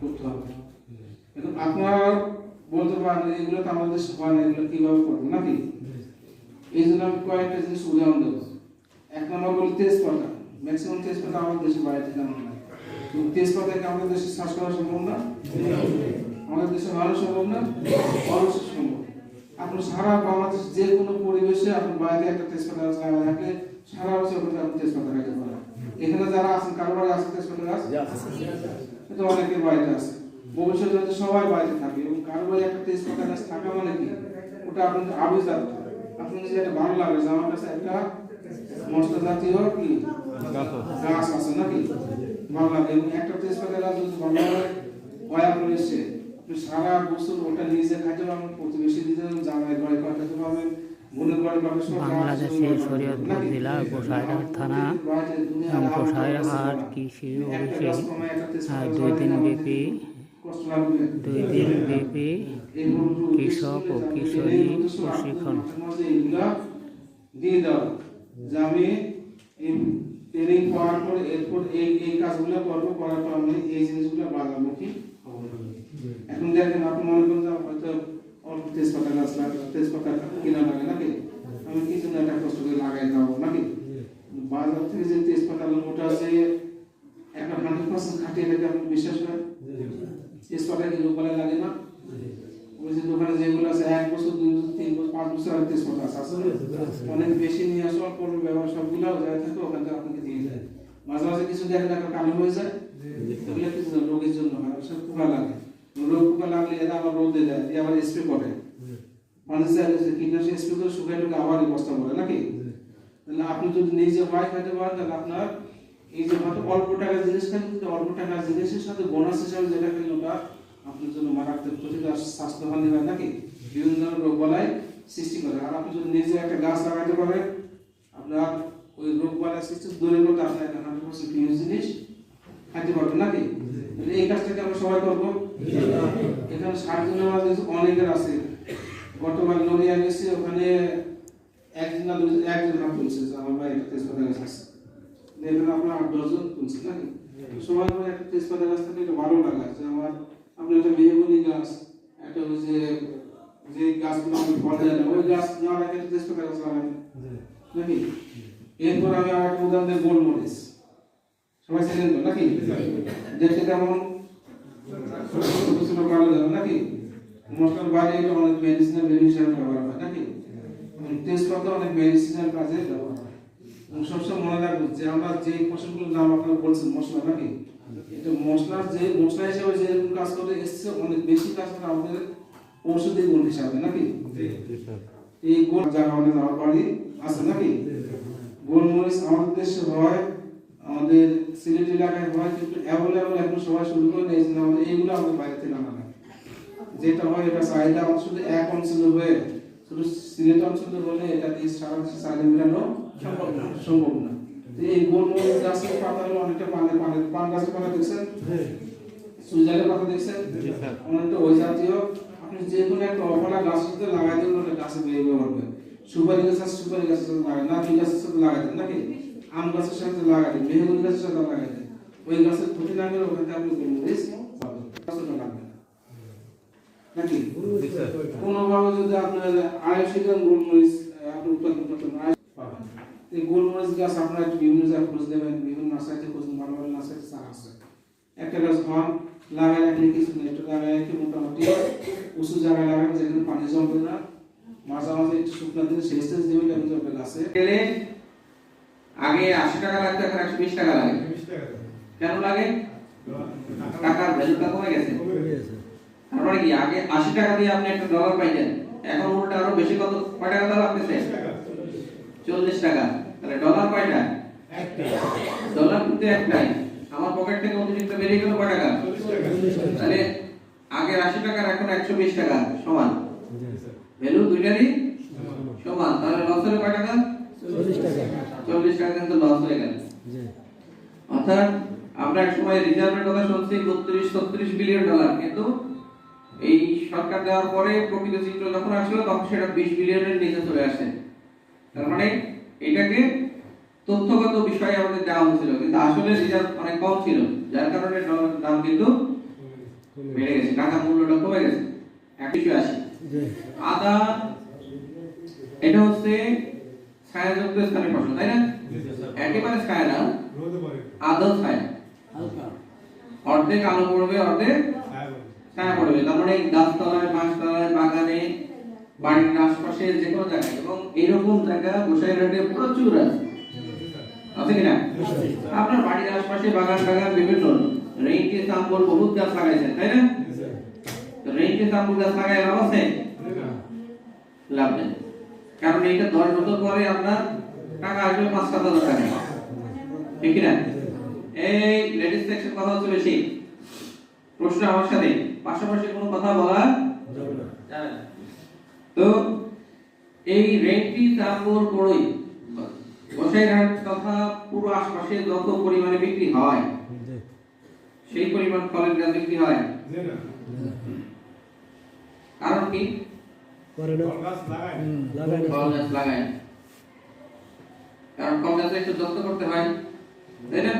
করতে হবে। এখন আপনার বলতে পারেন, এগুলো তো আমাদের হয় এগুলো কীভাবে করব নাকি? এই জন্য আমি কয়েকটা জিনিস উদাহরণ দেবো। এক নম্বর বলি তেজপাতা। ম্যাক্সিমাম তেজপাতা আমাদের দেশে বাড়িতে জানা কিন্তু তেজপাতা কি আমাদের দেশে চাষ করা সম্ভব না? আমাদের দেশে ভালো সম্ভব না? অবশ্যই সম্ভব। আপনি সারা বাংলাদেশ যে কোনো পরিবেশে আপনি বাইরে একটা তেজপাতা গাছ লাগায় থাকলে সারা বছর আপনি তেজপাতা খাইতে পারেন এখানে যারা আছেন, কারও বাড়ি আছে তেজপাতা গাছ? কিন্তু অনেকের বাড়িতে আছে। ভবিষ্যতে হয়তো সবাই বাড়িতে থাকে এবং কারও বাড়ি একটা তেজপাতা গাছ থাকা মানে কি? ওটা আপনার আবিষ্কার আপনি যদি একটা ভালো লাগে যে আমার কাছে একটা মশলা জাতীয় কি? গাছ আছে নাকি? ভালো লাগে এবং একটা তেজপাতা গাছ যদি ভালো লাগে কয়া রয়েছে আপনি সারা বছর ওটা নিজে খাইতে পারবেন প্রতিবেশী দিতে জামাই বাড়ি পাঠাতে পারবেন বাংলাদেশের শরীয়তপুর জেলা গোসাইরহাট থানা, এবং গোসাইরহাট কৃষি অফিসে দুই দিন ব্যাপী, দুই দিন ব্যাপী কৃষক ও কিশোরী প্রশিক্ষণ। ট্রেনিং পরে এরপর এই এই কাজগুলো করব করার পর আমি এই জিনিসগুলো হব এখন দেখেন আপনি মনে করেন তেজপাতা গাছ লাগে তেজপাতা কিনা লাগে নাকি আমি কিছু না একটা কষ্ট করে লাগাই যাব নাকি বাজার থেকে যে তেজপাতা ওটা যে একটা হান্ড্রেড পার্সেন্ট খাটিয়ে রেখে আপনি বিশ্বাস করেন তেজপাতা কি লোকালে লাগে না দোকানে যেগুলো আছে এক বছর দুই বছর তিন বছর পাঁচ বছর আগে তেজপাতা আছে অনেক বেশি নিয়ে আসা পর ব্যবহার সবগুলো যায় থাকে ওখান থেকে আপনাকে দিয়ে যায় মাঝে মাঝে কিছু দেখেন একটা কালো হয়ে যায় এগুলো কিছু রোগের জন্য হয় ওসব পোকা লাগে রোগ পোকা লাগলে এরা আবার রোদে দেয় দিয়ে আবার স্প্রে করে মানুষ চাইলে কীটনাশক স্প্রে করে শুকাই টুকে আবার বস্তা করে নাকি? তাহলে আপনি যদি নিজে হয় খাইতে পারেন তাহলে আপনার এই যে হয়তো অল্প টাকার জিনিস খান কিন্তু অল্প টাকার জিনিসের সাথে বোনাস হিসাবে যেটা ওটা আপনার জন্য মারাত্মক ক্ষতিকর স্বাস্থ্যহানি হয় নাকি? বিভিন্ন ধরনের রোগ সৃষ্টি করে। আর আপনি যদি নিজে একটা গাছ লাগাতে পারেন আপনার ওই রোগ বলাই সৃষ্টি দূরে করতে আপনার একটা হান্ড্রেড পার্সেন্ট প্রিয় জিনিস খাইতে পারবেন নাকি? এই কাজটাকে আমরা সবাই করব। এখানে ষাট জনের মাঝে অনেকের আছে। গতকাল নড়িয়া গেছি ওখানে একজন না দুজন একজন হাত তুলছে আমার ভাই একটা তেজপাতা গাছ আছে। দেখবেন আপনার আট দশজন তুলছে নাকি? সবাই করে একটা তেজপাতা গাছ থাকে এটা ভালো লাগা যে আমার আপনার একটা মেহগুনি গাছ একটা ওই যে যে গাছগুলো আমি ফল দেয় না ওই গাছ না রেখে একটা তেজপাতা গাছ লাগাবেন নাকি? এরপর আমি আর একটা উদাহরণ দিই গোলমরিচ। সবাই চেনেন তো নাকি? দেখতে কেমন? ছোট কালো নাকি? মশলার বাইরে এটা অনেক মেডিসিনাল ভ্যালু হিসাবে ব্যবহার হয় নাকি? এবং তেজপাতা অনেক মেডিসিনাল কাজে ব্যবহার হয়। সবসময় মনে রাখবেন যে আমরা যে ফসলগুলোর নাম আপনারা বলছেন মশলা নাকি? এটা মশলার যে মশলা হিসাবে যে কাজ করে এসছে অনেক বেশি কাজ করে আমাদের ঔষধি গুণ হিসাবে নাকি? এই গোল জায়গা আমাদের আমার বাড়ি আছে নাকি? গোলমরিচ আমাদের দেশে হয় আমাদের সিলেট এলাকায় হয় কিন্তু অ্যাভেলেবল এখন সবাই শুরু করে নিয়েছে এইগুলো আমাদের বাইরে থেকে আনা লাগে যেটা হয় এটা আমার শুধু এক অঞ্চলে হয়ে শুধু সিলেট অঞ্চলে হলে এটা দিয়ে সারা দেশে চাহিদা মেটানো সম্ভব না। সম্ভব না। এই গোলমরিচ গাছের পাতা অনেকটা পানের পানের পান গাছের পাতা দেখছেন? সুইজারের পাতা দেখছেন? অনেকটা ওই জাতীয় আপনি যে কোনো একটা অবলা গাছের সাথে লাগাই দিন ওটা গাছে বেরিয়ে পড়বে সুপারি গাছ আছে সুপারি গাছের সাথে লাগাই না নারকেল গাছের সাথে লাগাই দেন নাকি? আম গাছের সাথে লাগাই দেন মেহগুনি গাছের সাথে লাগাই দেন। ওই গাছের ক্ষতি না গেলে ওখান আপনি গোলমরিচ নাকি? কোনোভাবে যদি আপনার আড়াইশো গোলমরিচ আপনি উৎপাদন করতেন এই গোলমরিচ গাছ আপনার বিভিন্ন জায়গায় খোঁজ দেবেন বিভিন্ন নার্সারিতে খোঁজ ভালো ভালো নার্সারিতে চারা আছে। একটা গাছ হন লাগাই রাখলে কিছু নেই একটু লাগাই রাখলে মোটামুটি উঁচু জায়গায় লাগাবেন যেখানে পানি জমবে না। মাঝে মাঝে একটু শুকনা দিলে শেষ শেষ দেবেন এমন জমবে গাছে। গেলে আগে আশি টাকা লাগতো এখন একশো বিশ টাকা লাগে। কেন লাগে? টাকার ভ্যালুটা কমে গেছে। তারপরে কি, আগে আশি টাকা দিয়ে আপনি একটা ডলার পাইতেন, এখন উল্টা আরও বেশি কত কয় টাকা দাম লাগতেছে? চল্লিশ টাকা। তাহলে ডলার কয়টা? ডলার কিন্তু একটাই। আমার পকেট থেকে অতিরিক্ত বেরিয়ে গেল কয় টাকা? তাহলে আগে আশি টাকার এখন একশো বিশ টাকা, সমান। ভ্যালু দুইটারই সমান। তাহলে লস হলো কয় টাকা? চল্লিশ টাকা কিন্তু লস হয়ে গেল। অর্থাৎ আমরা এক সময় রিজার্ভের কথা শুনছি, বত্রিশ ছত্রিশ বিলিয়ন ডলার কিন্তু সরকার দেওয়ার পরে প্রকৃত চিত্র যখন আসলো তখন সেটা বিশ বিলিয়নের নিচে চলে আসে। তার মানে এটাকে তথ্যগত বিষয়ে আমাদের দেওয়া হয়েছিল কিন্তু আসলে রিজার্ভ অনেক কম ছিল যার কারণে দাম কিন্তু বেড়ে গেছে টাকার মূল্যটা কমে গেছে। একশো আশি আদা এটা হচ্ছে ছায়াযুক্ত স্থানে ফসল তাই না? একেবারে ছায়া না আদৌ ছায়া। অর্ধেক আলো পড়বে অর্ধেক ছায়া পড়বে তার মানে গাছতলায় মাছতলায় বাগানে, বাড়ির আশপাশে যে কোনো জায়গায়, এবং এইরকম জায়গা গোসাইরহাটে প্রচুর আছে। আছে কিনা? আপনার বাড়ির আশপাশে বাগান বাগান, বিভিন্ন রেইনকে সাম্বল বহুত গাছ লাগাইছেন, তাই না? রেইনকে সাম্বল গাছ লাগাই লাভ আছে? লাভ নেই। কারণ এইটা দশ বছর পরে আপনার টাকা আসবে পাঁচ সাত হাজার টাকা। ঠিক কিনা? এই লেডিস সেকশন কথা হচ্ছে বেশি। প্রশ্ন আমার সাথে। পাশাপাশি কোনো কথা বলা যাবে না। তো এই রেন্টি তাম্বর কড়ই গোসাইরহাট তথা পুরো আশপাশে যত পরিমাণে বিক্রি হয় সেই পরিমাণ ফলের গাছ বিক্রি হয়। কারণ কি? কারণ ফল গাছে একটু যত্ন করতে হয় তাই না?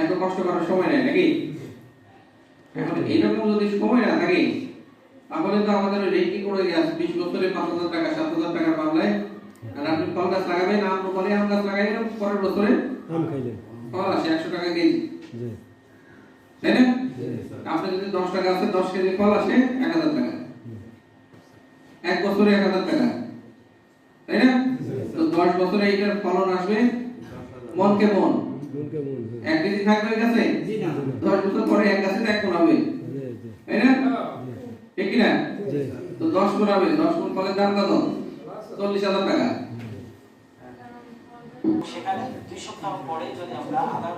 এত কষ্ট করার সময় নেই নাকি? এখন এইরকম যদি সময় না থাকে তাহলে তো আমাদের রেন্টি করে গেছে বিশ বছরে পাঁচ হাজার টাকা সাত হাজার টাকার মামলায় আর আপনি ফল গাছ লাগাবেন আম ফলে আম গাছ লাগাইলেন পরের বছরে? আম খাইলেন ফল আসে একশো টাকা কেজি। তাই না? আপনি যদি দশ টাকা আছে দশ কেজি ফল আসে এক হাজার টাকা। এক বছরে এক হাজার টাকা। তাই না? তো দশ বছরে এইটার ফলন আসবে মনকে মন। এক কেজি থাকবে গাছে? দশ বছর পরে এক গাছে এক মন হবে জি জি তাই না ঠিক কিনা জি তো দশ গুণ হবে, দশ গুণ ফলের দাম কত? চল্লিশ হাজার টাকা। সেখানে দুই সপ্তাহ পরে যদি আমরা আদার